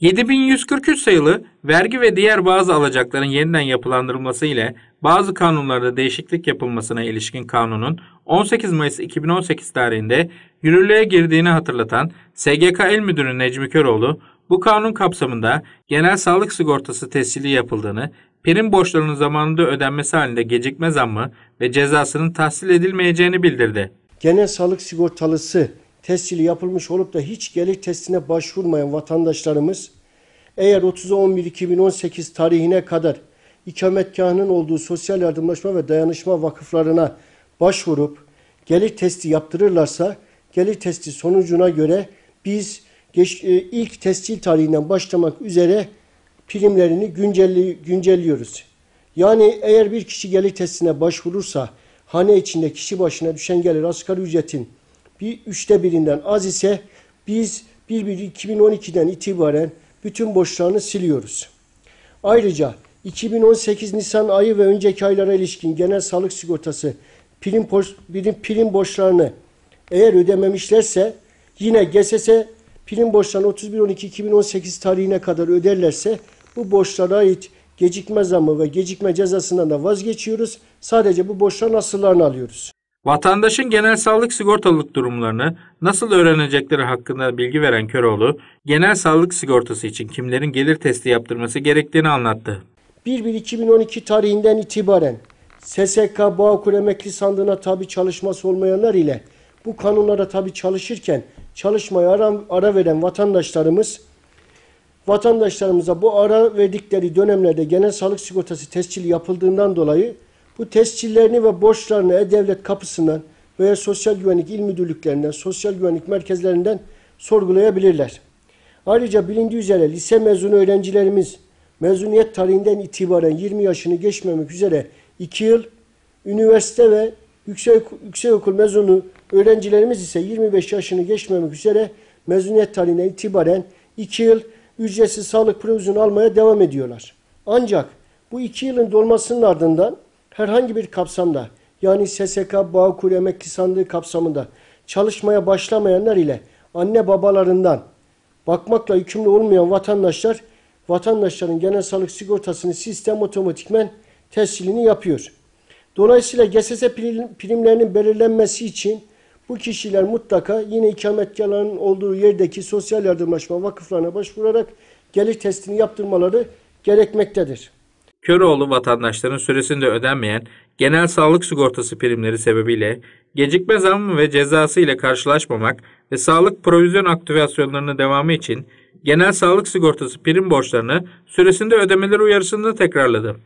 7143 sayılı vergi ve diğer bazı alacakların yeniden yapılandırılması ile bazı kanunlarda değişiklik yapılmasına ilişkin kanunun 18 Mayıs 2018 tarihinde yürürlüğe girdiğini hatırlatan SGK İl Müdürü Necmi Köroğlu, bu kanun kapsamında genel sağlık sigortası tescili yapıldığını, prim borçlarının zamanında ödenmesi halinde gecikme zammı ve cezasının tahsil edilmeyeceğini bildirdi. Genel sağlık sigortalısı tescili yapılmış olup da hiç gelir testine başvurmayan vatandaşlarımız eğer 30-11-2018 tarihine kadar ikametgahının olduğu sosyal yardımlaşma ve dayanışma vakıflarına başvurup gelir testi yaptırırlarsa gelir testi sonucuna göre biz geç, e, ilk tescil tarihinden başlamak üzere primlerini güncelli, güncelliyoruz. Yani eğer bir kişi gelir testine başvurursa hane içinde kişi başına düşen gelir asgari ücretin bir üçte birinden az ise biz 1-1-2012'den itibaren bütün borçlarını siliyoruz. Ayrıca 2018 Nisan ayı ve önceki aylara ilişkin genel sağlık sigortası prim, prim, prim borçlarını eğer ödememişlerse yine GSS prim borçlarını 31-12-2018 tarihine kadar öderlerse bu borçlara ait gecikme zammı ve gecikme cezasından da vazgeçiyoruz. Sadece bu borçların asıllarını alıyoruz. Vatandaşın genel sağlık sigortalılık durumlarını nasıl öğrenecekleri hakkında bilgi veren Köroğlu, genel sağlık sigortası için kimlerin gelir testi yaptırması gerektiğini anlattı. 1-1-2012 tarihinden itibaren SSK Bağkur Emekli Sandığı'na tabi çalışması olmayanlar ile bu kanunlara tabi çalışırken çalışmaya ara, ara veren vatandaşlarımız vatandaşlarımıza bu ara verdikleri dönemlerde genel sağlık sigortası tescili yapıldığından dolayı bu tescillerini ve borçlarını E-Devlet kapısından veya Sosyal Güvenlik İl Müdürlüklerinden, Sosyal Güvenlik Merkezlerinden sorgulayabilirler. Ayrıca bilindiği üzere lise mezunu öğrencilerimiz mezuniyet tarihinden itibaren 20 yaşını geçmemek üzere 2 yıl, üniversite ve yüksek, yüksekokul mezunu öğrencilerimiz ise 25 yaşını geçmemek üzere mezuniyet tarihinden itibaren 2 yıl ücretsiz sağlık provizyonu almaya devam ediyorlar. Ancak bu 2 yılın dolmasının ardından herhangi bir kapsamda yani SSK Bağkur Emekli Sandığı kapsamında çalışmaya başlamayanlar ile anne babalarından bakmakla yükümlü olmayan vatandaşlar vatandaşların genel sağlık sigortasını sistem otomatikmen tescilini yapıyor. Dolayısıyla GSS primlerinin belirlenmesi için bu kişiler mutlaka yine ikametgahlarının olduğu yerdeki sosyal yardımlaşma vakıflarına başvurarak gelir testini yaptırmaları gerekmektedir. Köroğlu vatandaşların süresinde ödenmeyen genel sağlık sigortası primleri sebebiyle gecikme zammı ve cezası ile karşılaşmamak ve sağlık provizyon aktivasyonlarının devamı için genel sağlık sigortası prim borçlarını süresinde ödemeleri uyarısını tekrarladı.